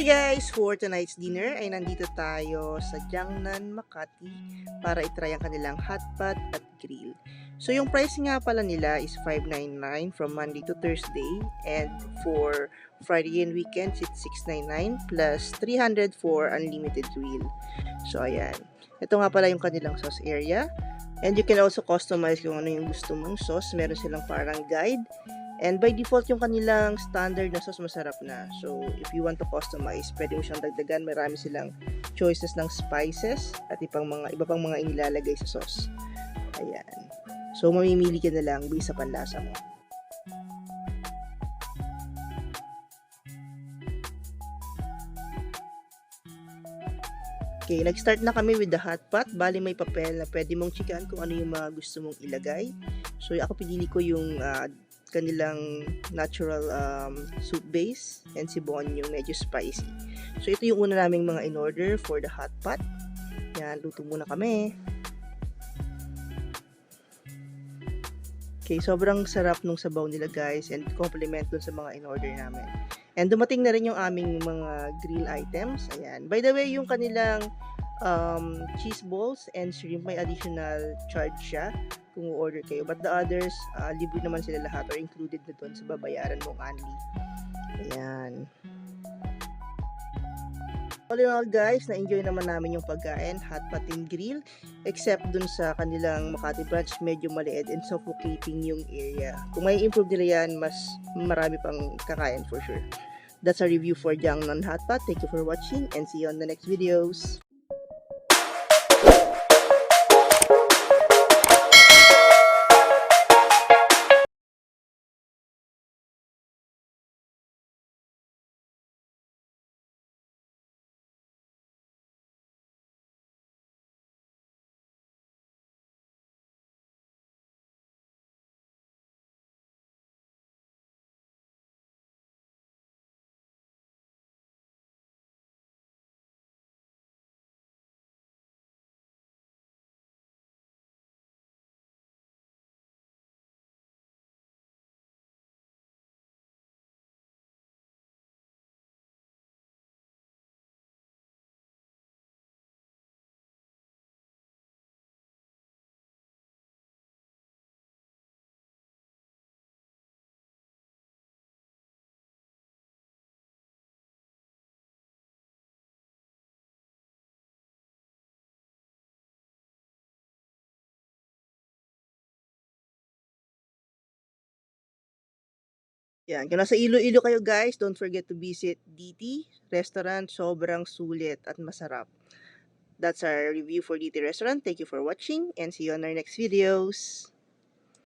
Hi guys! For tonight's dinner ay nandito tayo sa Jiangnan, Makati para itry ang kanilang hotpot at grill. So yung price nga pala nila is 599 from Monday to Thursday and for Friday and weekends it's 699 plus 300 for unlimited grill. So ayan. Ito nga pala yung kanilang sauce area. And you can also customize kung ano yung gusto mong sauce. Meron silang parang guide And by default, yung kanilang standard na sauce masarap na. So, if you want to customize, pwede mo siyang dagdagan. Marami silang choices ng spices at ibang mga, iba pang mga inilalagay sa sauce. Ayan. So, mamimili ka na lang based sa panlasa mo. Okay, nag-start na kami with the hot pot. Bali may papel na pwede mong chikahan kung ano yung mga gusto mong ilagay. So, ako pinili ko yung ah, kanilang natural um, soup base and sibon yung medyo spicy. So, ito yung una naming mga in-order for the hot pot. Yan, luto muna kami. Okay, sobrang sarap nung sabaw nila guys and compliment dun sa mga in-order namin. And dumating na rin yung aming mga grill items. Ayan. By the way, yung kanilang um, cheese balls and shrimp may additional charge siya kung order kayo. But the others, uh, libre naman sila lahat or included na doon sa babayaran mong only. Ayan. All in all guys, na-enjoy naman namin yung pagkain, hot pot and grill. Except dun sa kanilang Makati branch, medyo maliit and suffocating yung area. Kung may improve nila yan, mas marami pang kakain for sure. That's a review for Jiangnan Hot Pot. Thank you for watching and see you on the next videos. Yan, kung nasa Iloilo kayo guys, don't forget to visit DT Restaurant. Sobrang sulit at masarap. That's our review for DT Restaurant. Thank you for watching and see you on our next videos.